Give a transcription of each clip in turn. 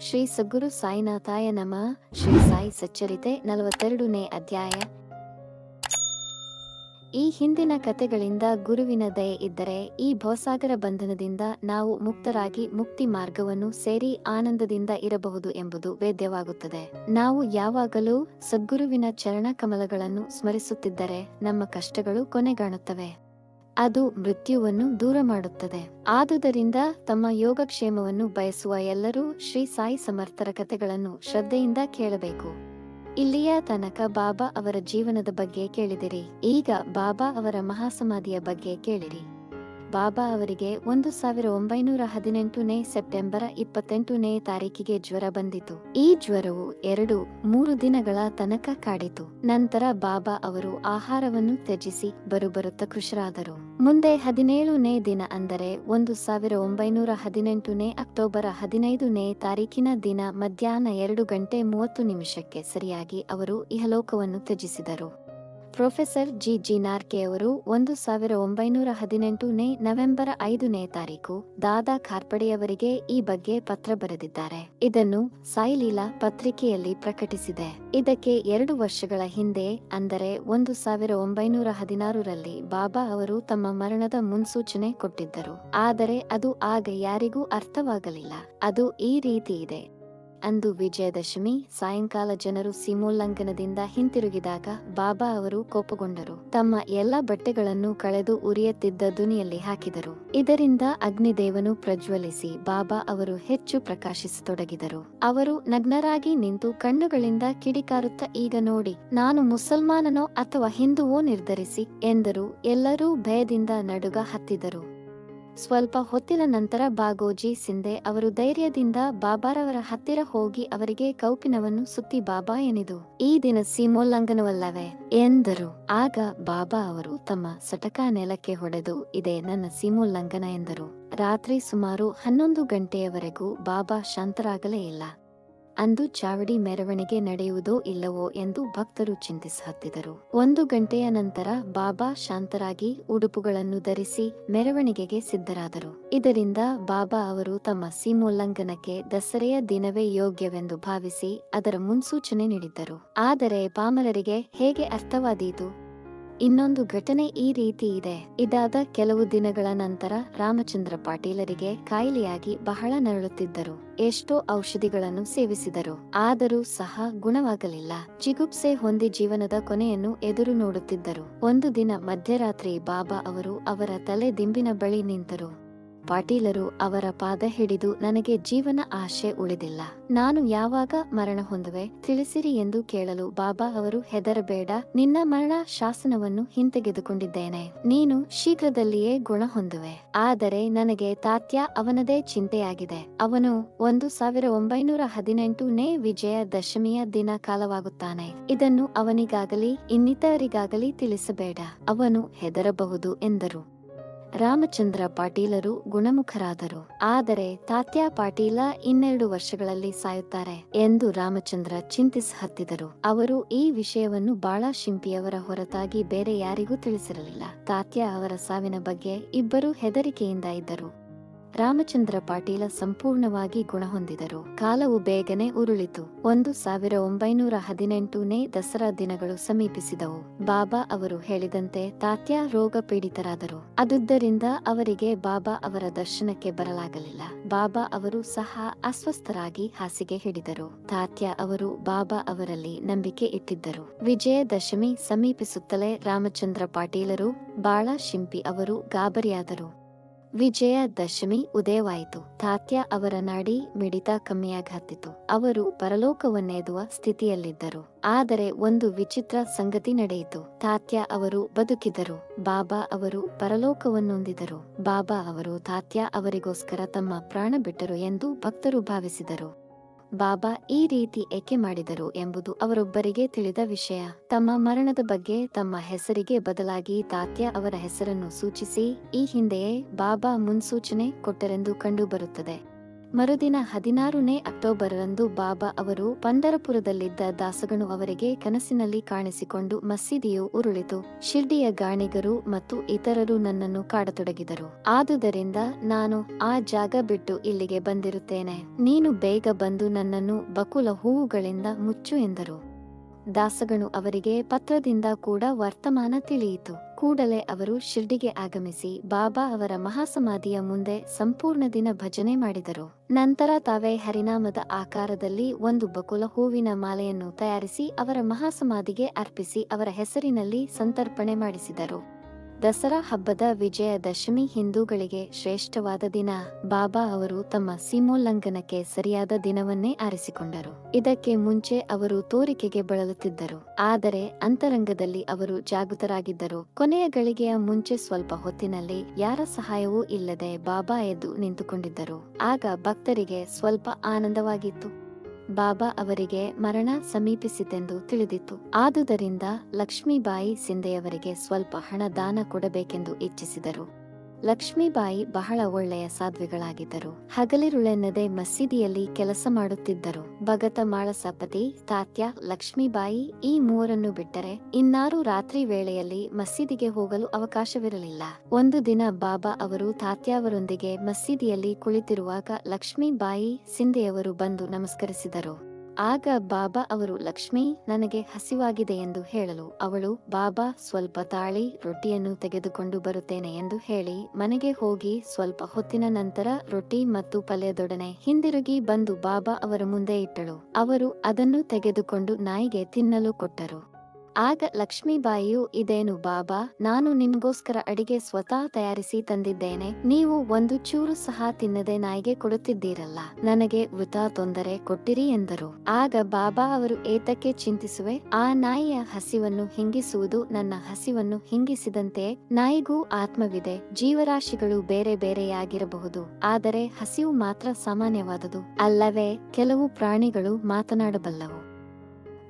ಶ್ರೀ ಸದ್ಗುರು ಸಾಯಿನಾಥಾಯ ನಮಃ. ಶ್ರೀ ಸಾಯಿ ಸಚ್ಚರಿತೆ ನಲವತ್ತೆರಡನೇ ಅಧ್ಯಾಯ. ಈ ಹಿಂದಿನ ಕಥೆಗಳಿಂದ ಗುರುವಿನ ದಯೆ ಇದ್ದರೆ ಈ ಭವಸಾಗರ ಬಂಧನದಿಂದ ನಾವು ಮುಕ್ತರಾಗಿ ಮುಕ್ತಿ ಮಾರ್ಗವನ್ನು ಸೇರಿ ಆನಂದದಿಂದ ಇರಬಹುದು ಎಂಬುದು ವೇದ್ಯವಾಗುತ್ತದೆ. ನಾವು ಯಾವಾಗಲೂ ಸದ್ಗುರುವಿನ ಚರಣ ಕಮಲಗಳನ್ನು ಸ್ಮರಿಸುತ್ತಿದ್ದರೆ ನಮ್ಮ ಕಷ್ಟಗಳು ಕೊನೆಗಾಣುತ್ತವೆ. ಅದು ಮೃತ್ಯುವನ್ನು ದೂರ ಮಾಡುತ್ತದೆ. ಆದುದರಿಂದ ತಮ್ಮ ಯೋಗಕ್ಷೇಮವನ್ನು ಬಯಸುವ ಎಲ್ಲರೂ ಶ್ರೀ ಸಾಯಿ ಸಮರ್ಥರ ಕಥೆಗಳನ್ನು ಶ್ರದ್ಧೆಯಿಂದ ಕೇಳಬೇಕು. ಇಲ್ಲಿಯ ತನಕ ಬಾಬಾ ಅವರ ಜೀವನದ ಬಗ್ಗೆ ಕೇಳಿದಿರಿ. ಈಗ ಬಾಬಾ ಅವರ ಮಹಾಸಮಾಧಿಯ ಬಗ್ಗೆ ಕೇಳಿರಿ. ಬಾಬಾ ಅವರಿಗೆ ಒಂದು ಸಾವಿರ ಒಂಬೈನೂರ ಹದಿನೆಂಟನೇ ಸೆಪ್ಟೆಂಬರ್ ಇಪ್ಪತ್ತೆಂಟನೇ ತಾರೀಕಿಗೆ ಜ್ವರ ಬಂದಿತು. ಈ ಜ್ವರವು ಎರಡು, ಮೂರು ದಿನಗಳ ತನಕ ಕಾಡಿತು. ನಂತರ ಬಾಬಾ ಅವರು ಆಹಾರವನ್ನು ತ್ಯಜಿಸಿ ಬರುಬರುತ್ತ ಖುಷರಾದರು ಮುಂದೆ ಹದಿನೇಳನೇ ದಿನ ಅಂದರೆ ಒಂದು ಸಾವಿರ ಒಂಬೈನೂರ ಹದಿನೆಂಟನೇ ಅಕ್ಟೋಬರ್ ಹದಿನೈದನೇ ತಾರೀಕಿನ ದಿನ ಮಧ್ಯಾಹ್ನ ಎರಡು ಗಂಟೆ ಮೂವತ್ತು ನಿಮಿಷಕ್ಕೆ ಸರಿಯಾಗಿ ಅವರು ಇಹಲೋಕವನ್ನು ತ್ಯಜಿಸಿದರು. Professor G. ಜಿ ನಾರ್ಕೆ ಅವರು ಒಂದು ಸಾವಿರ ಒಂಬೈನೂರ ಹದಿನೆಂಟನೇ ನವೆಂಬರ್ ಐದನೇ ತಾರೀಕು ದಾದಾ ಖಾರ್ಪಡೆಯವರಿಗೆ ಈ ಬಗ್ಗೆ ಪತ್ರ ಬರೆದಿದ್ದಾರೆ. ಇದನ್ನು ಸಾಯಿಲೀಲಾ ಪತ್ರಿಕೆಯಲ್ಲಿ ಪ್ರಕಟಿಸಿದೆ. ಇದಕ್ಕೆ ಎರಡು ವರ್ಷಗಳ ಹಿಂದೆ ಅಂದರೆ ಒಂದು ಸಾವಿರ ಒಂಬೈನೂರ ಹದಿನಾರರಲ್ಲಿ ಬಾಬಾ ಅವರು ತಮ್ಮ ಮರಣದ ಮುನ್ಸೂಚನೆ ಕೊಟ್ಟಿದ್ದರು. ಆದರೆ ಅದು ಆಗ ಯಾರಿಗೂ ಅರ್ಥವಾಗಲಿಲ್ಲ. ಅದು ಈ ರೀತಿ ಇದೆ. ಅಂದು ವಿಜಯದಶಮಿ ಸಾಯಂಕಾಲ ಜನರು ಸೀಮೋಲ್ಲಂಘನದಿಂದ ಹಿಂತಿರುಗಿದಾಗ ಬಾಬಾ ಅವರು ಕೋಪಗೊಂಡರು. ತಮ್ಮ ಎಲ್ಲ ಬಟ್ಟೆಗಳನ್ನು ಕಳೆದು ಉರಿಯುತ್ತಿದ್ದ ದುನಿಯಲ್ಲಿ ಹಾಕಿದರು. ಇದರಿಂದ ಅಗ್ನಿದೇವನು ಪ್ರಜ್ವಲಿಸಿ ಬಾಬಾ ಅವರು ಹೆಚ್ಚು ಪ್ರಕಾಶಿಸತೊಡಗಿದರು. ಅವರು ನಗ್ನರಾಗಿ ನಿಂತು ಕಣ್ಣುಗಳಿಂದ ಕಿಡಿಕಾರುತ್ತ, ಈಗ ನೋಡಿ, ನಾನು ಮುಸಲ್ಮಾನನೋ ಅಥವಾ ಹಿಂದುವೋ ನಿರ್ಧರಿಸಿ? ಎಂದರು. ಎಲ್ಲರೂ ಭಯದಿಂದ ನಡುಗ ಹತ್ತಿದರು. ಸ್ವಲ್ಪ ಹೊತ್ತಿನ ನಂತರ ಬಾಗೋಜಿ ಸಿಂಧೆ ಅವರು ಧೈರ್ಯದಿಂದ ಬಾಬಾರವರ ಹತ್ತಿರ ಹೋಗಿ ಅವರಿಗೆ ಕೌಪಿನವನ್ನು ಸುತ್ತಿ, ಬಾಬಾ ಎನಿದು, ಈ ದಿನ ಸೀಮೋಲ್ಲಂಘನವಲ್ಲವೇ ಎಂದರು. ಆಗ ಬಾಬಾ ಅವರು, ತಮ್ಮ ಸಟಕ ನೆಲಕ್ಕೆ ಹೊಡೆದು ಇದೇ ನನ್ನ ಸೀಮೋಲ್ಲಂಘನ ಎಂದರು. ರಾತ್ರಿ ಸುಮಾರು ಹನ್ನೊಂದು ಗಂಟೆಯವರೆಗೂ ಬಾಬಾ ಶಾಂತರಾಗಲೇ ಇಲ್ಲ. ಅಂದು ಚಾವಡಿ ಮೆರವಣಿಗೆ ನಡೆಯುವುದೋ ಇಲ್ಲವೋ ಎಂದು ಭಕ್ತರು ಚಿಂತಿಸುತ್ತಿದ್ದರು ಒಂದು ಗಂಟೆಯ ನಂತರ ಬಾಬಾ ಶಾಂತರಾಗಿ ಉಡುಪುಗಳನ್ನು ಧರಿಸಿ ಮೆರವಣಿಗೆಗೆ ಸಿದ್ಧರಾದರು. ಇದರಿಂದ ಬಾಬಾ ಅವರು ತಮ್ಮ ಸೀಮೋಲ್ಲಂಘನಕ್ಕೆ ದಸರೆಯ ದಿನವೇ ಯೋಗ್ಯವೆಂದು ಭಾವಿಸಿ ಅದರ ಮುನ್ಸೂಚನೆ ನೀಡಿದ್ದರು. ಆದರೆ ಪಾಮರರಿಗೆ ಹೇಗೆ ಅರ್ಥವಾದೀತು? ಇನ್ನೊಂದು ಘಟನೆ ಈ ರೀತಿ ಇದೆ. ಇದಾದ ಕೆಲವು ದಿನಗಳ ನಂತರ ರಾಮಚಂದ್ರ ಪಾಟೀಲರಿಗೆ ಕಾಯಿಲೆಯಾಗಿ ಬಹಳ ನರಳುತ್ತಿದ್ದರು. ಎಷ್ಟೋ ಔಷಧಿಗಳನ್ನು ಸೇವಿಸಿದರು. ಆದರೂ ಸಹ ಗುಣವಾಗಲಿಲ್ಲ. ಚಿಗುಪ್ಸೆ ಹೊಂದಿ ಜೀವನದ ಕೊನೆಯನ್ನು ಎದುರು ನೋಡುತ್ತಿದ್ದರು. ಒಂದು ದಿನ ಮಧ್ಯರಾತ್ರಿ ಬಾಬಾ ಅವರು ಅವರ ತಲೆ ದಿಂಬಿನ ಬಳಿ ನಿಂತರು. ಪಾಟೀಲರು ಅವರ ಪಾದ ಹಿಡಿದು ನನಗೆ ಜೀವನ ಆಶೆ ಉಳಿದಿಲ್ಲ. ನಾನು ಯಾವಾಗ ಮರಣ ಹೊಂದುವೆ ತಿಳಿಸಿರಿ ಎಂದು ಕೇಳಲು ಬಾಬಾ ಅವರು ಹೆದರಬೇಡ. ನಿನ್ನ ಮರಣ ಶಾಸನವನ್ನು ಹಿಂತೆಗೆದುಕೊಂಡಿದ್ದೇನೆ. ನೀನು ಶೀಘ್ರದಲ್ಲಿಯೇ ಗುಣ ಹೊಂದುವೆ. ಆದರೆ ನನಗೆ ತಾತ್ಯ ಅವನದೇ ಚಿಂತೆಯಾಗಿದೆ. ಅವನು ಒಂದು ಸಾವಿರ ಒಂಬೈನೂರ ಹದಿನೆಂಟನೇ ವಿಜಯ ದಶಮಿಯ ದಿನ ಕಾಲವಾಗುತ್ತಾನೆ. ಇದನ್ನು ಅವನಿಗಾಗಲಿ ಇನ್ನಿತರಿಗಾಗಲಿ ತಿಳಿಸಬೇಡ. ಅವನು ಹೆದರಬಹುದು ಎಂದರು. ರಾಮಚಂದ್ರ ಪಾಟೀಲರು ಗುಣಮುಖರಾದರು. ಆದರೆ ತಾತ್ಯಾ ಪಾಟೀಲ ಇನ್ನೆರಡು ವರ್ಷಗಳಲ್ಲಿ ಸಾಯುತ್ತಾರೆ ಎಂದು ರಾಮಚಂದ್ರ ಚಿಂತಿಸಹತ್ತಿದರು ಅವರು ಈ ವಿಷಯವನ್ನು ಬಾಳ ಶಿಂಪಿಯವರ ಹೊರತಾಗಿ ಬೇರೆ ಯಾರಿಗೂ ತಿಳಿಸಿರಲಿಲ್ಲ. ತಾತ್ಯಾ ಅವರ ಸಾವಿನ ಬಗ್ಗೆ ಇಬ್ಬರು ಹೆದರಿಕೆಯಿಂದ ಇದ್ದರು. ರಾಮಚಂದ್ರ ಪಾಟೀಲ ಸಂಪೂರ್ಣವಾಗಿ ಗುಣ ಹೊಂದಿದರು ಕಾಲವು ಬೇಗನೆ ಉರುಳಿತು. ಒಂದು ಸಾವಿರ ಒಂಬೈನೂರ ಹದಿನೆಂಟನೇ ದಸರಾ ದಿನಗಳು ಸಮೀಪಿಸಿದವು. ಬಾಬಾ ಅವರು ಹೇಳಿದಂತೆ ತಾತ್ಯ ರೋಗ ಪೀಡಿತರಾದರು ಅದುದ್ದರಿಂದ ಅವರಿಗೆ ಬಾಬಾ ಅವರ ದರ್ಶನಕ್ಕೆ ಬರಲಾಗಲಿಲ್ಲ. ಬಾಬಾ ಅವರು ಸಹ ಅಸ್ವಸ್ಥರಾಗಿ ಹಾಸಿಗೆ ಹಿಡಿದರು. ತಾತ್ಯ ಅವರು ಬಾಬಾ ಅವರಲ್ಲಿ ನಂಬಿಕೆ ಇಟ್ಟಿದ್ದರು. ವಿಜಯದಶಮಿ ಸಮೀಪಿಸುತ್ತಲೇ ರಾಮಚಂದ್ರ ಪಾಟೀಲರು, ಬಾಳ ಶಿಂಪಿ ಅವರು ಗಾಬರಿಯಾದರು. ವಿಜಯ ದಶಮಿ ಉದಯವಾಯಿತು. ತಾತ್ಯ ಅವರ ನಾಡಿ ಮಿಡಿತ ಕಮ್ಮಿಯಾಗತ್ತಿತು. ಅವರು ಪರಲೋಕವನ್ನೆದುವ ಸ್ಥಿತಿಯಲ್ಲಿದ್ದರು. ಆದರೆ ಒಂದು ವಿಚಿತ್ರ ಸಂಗತಿ ನಡೆಯಿತು. ತಾತ್ಯ ಅವರು ಬದುಕಿದರು. ಬಾಬಾ ಅವರು ಪರಲೋಕವನ್ನೊಂದಿದರು. ಬಾಬಾ ಅವರು ತಾತ್ಯ ಅವರಿಗೋಸ್ಕರ ತಮ್ಮ ಪ್ರಾಣ ಬಿಟ್ಟರು ಎಂದು ಭಕ್ತರು ಭಾವಿಸಿದರು. ಬಾಬಾ ಈ ರೀತಿ ಏಕೆ ಮಾಡಿದರು ಎಂಬುದು ಅವರೊಬ್ಬರಿಗೆ ತಿಳಿದ ವಿಷಯ. ತಮ್ಮ ಮರಣದ ಬಗ್ಗೆ ತಮ್ಮ ಹೆಸರಿಗೆ ಬದಲಾಗಿ ತಾತ್ಯ ಅವರ ಹೆಸರನ್ನು ಸೂಚಿಸಿ, ಈ ಹಿಂದೆಯೇ ಬಾಬಾ ಮುನ್ಸೂಚನೆ ಕೊಟ್ಟರೆಂದು ಕಂಡುಬರುತ್ತದೆ. ಮರುದಿನ ಹದಿನಾರನೇ ಅಕ್ಟೋಬರ್ರಂದು ಬಾಬಾ ಅವರು ಪಂಡರಪುರದಲ್ಲಿದ್ದ ದಾಸಗಣು ಅವರಿಗೆ ಕನಸಿನಲ್ಲಿ ಕಾಣಿಸಿಕೊಂಡು ಮಸೀದಿಯು ಉರುಳಿತು. ಶಿರ್ಡಿಯ ಗಾಣಿಗರು ಮತ್ತು ಇತರರು ನನ್ನನ್ನು ಕಾಡತೊಡಗಿದರು. ಆದುದರಿಂದ ನಾನು ಆ ಜಾಗ ಬಿಟ್ಟು ಇಲ್ಲಿಗೆ ಬಂದಿರುತ್ತೇನೆ. ನೀನು ಬೇಗ ಬಂದು ನನ್ನನ್ನು ಬಕುಲ ಹೂವುಗಳಿಂದ ಮುಚ್ಚು ಎಂದರು. ದಾಸಗಣು ಅವರಿಗೆ ಪತ್ರದಿಂದ ಕೂಡ ವರ್ತಮಾನ ತಿಳಿಯಿತು. ಕೂಡಲೇ ಅವರು ಶಿರ್ಡಿಗೆ ಆಗಮಿಸಿ ಬಾಬಾ ಅವರ ಮಹಾಸಮಾಧಿಯ ಮುಂದೆ ಸಂಪೂರ್ಣ ದಿನ ಭಜನೆ ಮಾಡಿದರು. ನಂತರ ತಾವೇ ಹರಿನಾಮದ ಆಕಾರದಲ್ಲಿ ಒಂದು ಬಕುಲ ಹೂವಿನ ಮಾಲೆಯನ್ನು ತಯಾರಿಸಿ ಅವರ ಮಹಾಸಮಾಧಿಗೆ ಅರ್ಪಿಸಿ ಅವರ ಹೆಸರಿನಲ್ಲಿ ಸಂತರ್ಪಣೆ ಮಾಡಿಸಿದರು. ದಸರಾ ಹಬ್ಬದ ವಿಜಯದಶಮಿ ಹಿಂದೂಗಳಿಗೆ ಶ್ರೇಷ್ಠವಾದ ದಿನ. ಬಾಬಾ ಅವರು ತಮ್ಮ ಸೀಮೋಲ್ಲಂಘನಕ್ಕೆ ಸರಿಯಾದ ದಿನವನ್ನೇ ಆರಿಸಿಕೊಂಡರು. ಇದಕ್ಕೆ ಮುಂಚೆ ಅವರು ತೋರಿಕೆಗೆ ಬಳಲುತ್ತಿದ್ದರು. ಆದರೆ ಅಂತರಂಗದಲ್ಲಿ ಅವರು ಜಾಗೃತರಾಗಿದ್ದರು. ಕೊನೆಯ ಗಳಿಗೆಯ ಮುಂಚೆ ಸ್ವಲ್ಪ ಹೊತ್ತಿನಲ್ಲಿ ಯಾರ ಸಹಾಯವೂ ಇಲ್ಲದೆ ಬಾಬಾ ಎದ್ದು ನಿಂತುಕೊಂಡಿದ್ದರು. ಆಗ ಭಕ್ತರಿಗೆ ಸ್ವಲ್ಪ ಆನಂದವಾಗಿತ್ತು. ಬಾಬಾ ಅವರಿಗೆ ಮರಣ ಸಮೀಪಿಸಿತೆಂದು ತಿಳಿದಿತ್ತು. ಆದುದರಿಂದ ಲಕ್ಷ್ಮೀಬಾಯಿ ಸಿಂಧೆಯವರಿಗೆ ಸ್ವಲ್ಪ ಹಣ ದಾನ ಕೊಡಬೇಕೆಂದು ಇಚ್ಛಿಸಿದರು. ಲಕ್ಷ್ಮೀಬಾಯಿ ಬಹಳ ಒಳ್ಳೆಯ ಸಾಧ್ವಿಗಳಾಗಿದ್ದರು. ಹಗಲಿರುಳೆನ್ನದೆ ಮಸೀದಿಯಲ್ಲಿ ಕೆಲಸ ಮಾಡುತ್ತಿದ್ದರು. ಭಗತ ಮಾಳಸಪತಿ, ತಾತ್ಯ, ಲಕ್ಷ್ಮೀಬಾಯಿ ಈ ಮೂವರನ್ನು ಬಿಟ್ಟರೆ ಇನ್ನಾರು ರಾತ್ರಿ ವೇಳೆಯಲ್ಲಿ ಮಸೀದಿಗೆ ಹೋಗಲು ಅವಕಾಶವಿರಲಿಲ್ಲ. ಒಂದು ದಿನ ಬಾಬಾ ಅವರು ತಾತ್ಯಾವರೊಂದಿಗೆ ಮಸೀದಿಯಲ್ಲಿ ಕುಳಿತಿರುವಾಗ ಲಕ್ಷ್ಮೀಬಾಯಿ ಸಿಂಧೆಯವರು ಬಂದು ನಮಸ್ಕರಿಸಿದರು. ಆಗ ಬಾಬಾ ಅವರು, ಲಕ್ಷ್ಮಿ, ನನಗೆ ಹಸಿವಾಗಿದೆ ಎಂದು ಹೇಳಲು ಅವಳು, ಬಾಬಾ, ಸ್ವಲ್ಪ ತಾಳಿ ರೊಟ್ಟಿಯನ್ನು ತೆಗೆದುಕೊಂಡು ಬರುತ್ತೇನೆ ಎಂದು ಹೇಳಿ, ಮನೆಗೆ ಹೋಗಿ ಸ್ವಲ್ಪ ಹೊತ್ತಿನ ನಂತರ ರೊಟ್ಟಿ ಮತ್ತು ಪಲ್ಯದೊಡನೆ ಹಿಂದಿರುಗಿ ಬಂದು ಬಾಬಾ ಅವರ ಮುಂದೆ ಇಟ್ಟಳು. ಅವರು ಅದನ್ನು ತೆಗೆದುಕೊಂಡು ನಾಯಿಗೆ ತಿನ್ನಲು ಕೊಟ್ಟರು. ಆಗ ಲಕ್ಷ್ಮೀಬಾಯಿಯು, ಇದೇನು ಬಾಬಾ, ನಾನು ನಿಮ್ಗೋಸ್ಕರ ಅಡಿಗೆ ಸ್ವತಃ ತಯಾರಿಸಿ ತಂದಿದ್ದೇನೆ. ನೀವು ಒಂದು ಚೂರು ಸಹ ತಿನ್ನದೆ ನಾಯಿಗೆ ಕೊಡುತ್ತಿದ್ದೀರಲ್ಲ. ನನಗೆ ವೃಥಾ ತೊಂದರೆ ಕೊಟ್ಟಿರಿ ಎಂದರು. ಆಗ ಬಾಬಾ ಅವರು ಏತಕ್ಕೆ ಚಿಂತಿಸುವೆ? ಆ ನಾಯಿಯ ಹಸಿವನ್ನು ಹಿಂಗಿಸುವುದು ನನ್ನ ಹಸಿವನ್ನು ಹಿಂಗಿಸಿದಂತೆ ನಾಯಿಗೂ ಆತ್ಮವಿದೆ. ಜೀವರಾಶಿಗಳು ಬೇರೆ ಬೇರೆಯಾಗಿರಬಹುದು. ಆದರೆ ಹಸಿವು ಮಾತ್ರ ಸಾಮಾನ್ಯವಾದುದು. ಅಲ್ಲವೇ, ಕೆಲವು ಪ್ರಾಣಿಗಳು ಮಾತನಾಡಬಲ್ಲವು.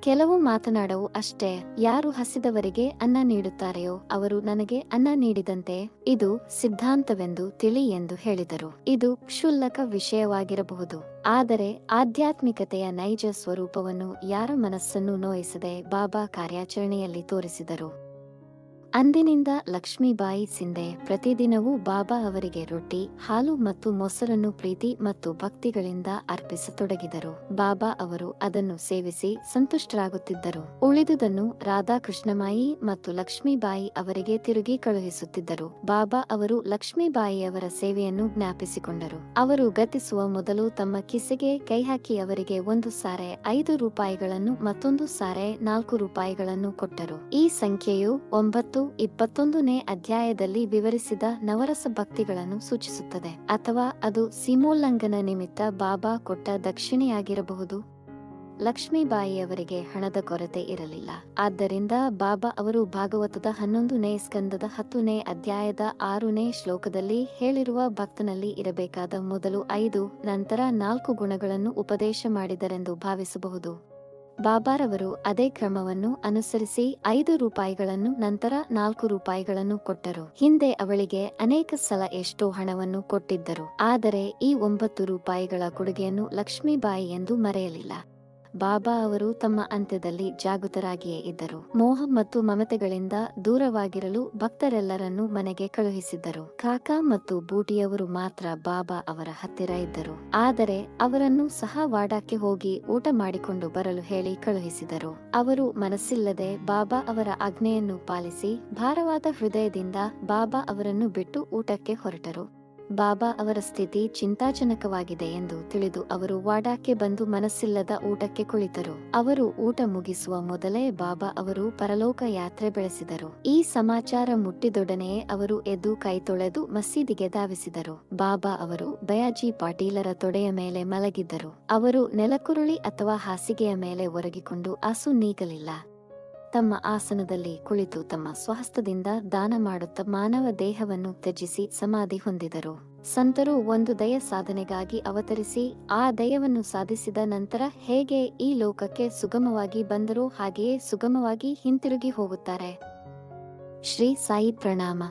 ಕೆಲವು ಮಾತನಾಡವು ಅಷ್ಟೇ, ಯಾರು ಹಸಿದವರಿಗೆ ಅನ್ನ ನೀಡುತ್ತಾರೆಯೋ ಅವರು ನನಗೆ ಅನ್ನ ನೀಡಿದಂತೆ, ಇದು ಸಿದ್ಧಾಂತವೆಂದು ತಿಳಿ ಎಂದು ಹೇಳಿದರು. ಇದು ಕ್ಷುಲ್ಲಕ ವಿಷಯವಾಗಿರಬಹುದು, ಆದರೆ ಆಧ್ಯಾತ್ಮಿಕತೆಯ ನೈಜ ಸ್ವರೂಪವನ್ನು ಯಾರ ಮನಸ್ಸನ್ನು ನೋಯಿಸದೆ ಬಾಬಾ ಕಾರ್ಯಾಚರಣೆಯಲ್ಲಿ ತೋರಿಸಿದರು. ಅಂದಿನಿಂದ ಲಕ್ಷ್ಮೀಬಾಯಿ ಸಿಂಧೆ ಪ್ರತಿದಿನವೂ ಬಾಬಾ ಅವರಿಗೆ ರೊಟ್ಟಿ, ಹಾಲು ಮತ್ತು ಮೊಸರನ್ನು ಪ್ರೀತಿ ಮತ್ತು ಭಕ್ತಿಗಳಿಂದ ಅರ್ಪಿಸತೊಡಗಿದರು. ಬಾಬಾ ಅವರು ಅದನ್ನು ಸೇವಿಸಿ ಸಂತುಷ್ಟರಾಗುತ್ತಿದ್ದರು. ಉಳಿದುದನ್ನು ರಾಧಾಕೃಷ್ಣಮಾಯಿ ಮತ್ತು ಲಕ್ಷ್ಮೀಬಾಯಿ ಅವರಿಗೆ ತಿರುಗಿ ಕಳುಹಿಸುತ್ತಿದ್ದರು. ಬಾಬಾ ಅವರು ಲಕ್ಷ್ಮೀಬಾಯಿಯವರ ಸೇವೆಯನ್ನು ಜ್ಞಾಪಿಸಿಕೊಂಡರು. ಅವರು ಗತಿಸುವ ಮೊದಲು ತಮ್ಮ ಕಿಸೆಗೆ ಕೈಹಾಕಿ ಅವರಿಗೆ ಒಂದು ಸಾರೆ ಐದು ರೂಪಾಯಿಗಳನ್ನು ಮತ್ತೊಂದು ಸಾರೆ ನಾಲ್ಕು ರೂಪಾಯಿಗಳನ್ನು ಕೊಟ್ಟರು. ಈ ಸಂಖ್ಯೆಯು ಒಂಬತ್ತು ಇಪ್ಪತ್ತೊಂದನೇ ಅಧ್ಯಾಯದಲ್ಲಿ ವಿವರಿಸಿದ ನವರಸ ಭಕ್ತಿಗಳನ್ನು ಸೂಚಿಸುತ್ತದೆ. ಅಥವಾ ಅದು ಸೀಮೋಲ್ಲಂಘನ ನಿಮಿತ್ತ ಬಾಬಾ ಕೊಟ್ಟ ದಕ್ಷಿಣೆಯಾಗಿರಬಹುದು. ಲಕ್ಷ್ಮೀಬಾಯಿಯವರಿಗೆ ಹಣದ ಕೊರತೆ ಇರಲಿಲ್ಲ. ಆದ್ದರಿಂದ ಬಾಬಾ ಅವರು ಭಾಗವತದ ಹನ್ನೊಂದನೇ ಸ್ಕಂದದ ಹತ್ತನೇ ಅಧ್ಯಾಯದ ಆರನೇ ಶ್ಲೋಕದಲ್ಲಿ ಹೇಳಿರುವ ಭಕ್ತನಲ್ಲಿ ಇರಬೇಕಾದ ಮೊದಲು ಐದು, ನಂತರ ನಾಲ್ಕು ಗುಣಗಳನ್ನು ಉಪದೇಶ ಮಾಡಿದರೆಂದು ಭಾವಿಸಬಹುದು. ಬಾಬಾರವರು ಅದೇ ಕ್ರಮವನ್ನು ಅನುಸರಿಸಿ ಐದು ರೂಪಾಯಿಗಳನ್ನು ನಂತರ ನಾಲ್ಕು ರೂಪಾಯಿಗಳನ್ನು ಕೊಟ್ಟರು. ಹಿಂದೆ ಅವಳಿಗೆ ಅನೇಕ ಸಲ ಎಷ್ಟೋ ಹಣವನ್ನು ಕೊಟ್ಟಿದ್ದರು. ಆದರೆ ಈ ಒಂಬತ್ತು ರೂಪಾಯಿಗಳ ಕೊಡುಗೆಯನ್ನು ಲಕ್ಷ್ಮೀಬಾಯಿ ಎಂದು ಮರೆಯಲಿಲ್ಲ. ಬಾಬಾ ಅವರು ತಮ್ಮ ಅಂತ್ಯದಲ್ಲಿ ಜಾಗೃತರಾಗಿಯೇ ಇದ್ದರು. ಮೋಹ ಮತ್ತು ಮಮತೆಗಳಿಂದ ದೂರವಾಗಿರಲು ಭಕ್ತರೆಲ್ಲರನ್ನೂ ಮನೆಗೆ ಕಳುಹಿಸಿದ್ದರು. ಕಾಕಾ ಮತ್ತು ಬೂಟಿಯವರು ಮಾತ್ರ ಬಾಬಾ ಅವರ ಹತ್ತಿರ ಇದ್ದರು. ಆದರೆ ಅವರನ್ನು ಸಹ ವಾಡಾಕ್ಕೆ ಹೋಗಿ ಊಟ ಮಾಡಿಕೊಂಡು ಬರಲು ಹೇಳಿ ಕಳುಹಿಸಿದರು. ಅವರು ಮನಸ್ಸಿಲ್ಲದೆ ಬಾಬಾ ಅವರ ಆಜ್ಞೆಯನ್ನು ಪಾಲಿಸಿ ಭಾರವಾದ ಹೃದಯದಿಂದ ಬಾಬಾ ಅವರನ್ನು ಬಿಟ್ಟು ಊಟಕ್ಕೆ ಹೊರಟರು. ಬಾಬಾ ಅವರ ಸ್ಥಿತಿ ಚಿಂತಾಜನಕವಾಗಿದೆ ಎಂದು ತಿಳಿದು ಅವರು ವಾಡಾಕ್ಕೆ ಬಂದು ಮನಸ್ಸಿಲ್ಲದ ಊಟಕ್ಕೆ ಕುಳಿತರು. ಅವರು ಊಟ ಮುಗಿಸುವ ಮೊದಲೇ ಬಾಬಾ ಅವರು ಪರಲೋಕ ಯಾತ್ರೆ ಬೆಳೆಸಿದರು. ಈ ಸಮಾಚಾರ ಮುಟ್ಟಿದೊಡನೆಯೇ ಅವರು ಎದ್ದು ಕೈ ತೊಳೆದು ಮಸೀದಿಗೆ ಧಾವಿಸಿದರು. ಬಾಬಾ ಅವರು ಬಯಾಜಿ ಪಾಟೀಲರ ತೊಡೆಯ ಮೇಲೆ ಮಲಗಿದ್ದರು. ಅವರು ನೆಲಕುರುಳಿ ಅಥವಾ ಹಾಸಿಗೆಯ ಮೇಲೆ ಒರಗಿಕೊಂಡು ಅಸು ನೀಗಲಿಲ್ಲ. ತಮ್ಮ ಆಸನದಲ್ಲಿ ಕುಳಿತು ತಮ್ಮ ಸ್ವಹಸ್ತದಿಂದ ದಾನ ಮಾಡುತ್ತಾ ಮಾನವ ದೇಹವನ್ನು ತ್ಯಜಿಸಿ ಸಮಾಧಿ ಹೊಂದಿದರು. ಸಂತರು ಒಂದು ದಯ ಸಾಧನೆಗಾಗಿ ಅವತರಿಸಿ, ಆ ದಯವನ್ನು ಸಾಧಿಸಿದ ನಂತರ ಹೇಗೆ ಈ ಲೋಕಕ್ಕೆ ಸುಗಮವಾಗಿ ಬಂದರೋ ಹಾಗೆಯೇ ಸುಗಮವಾಗಿ ಹಿಂತಿರುಗಿ ಹೋಗುತ್ತಾರೆ. ಶ್ರೀ ಸಾಯಿ ಪ್ರಣಾಮ.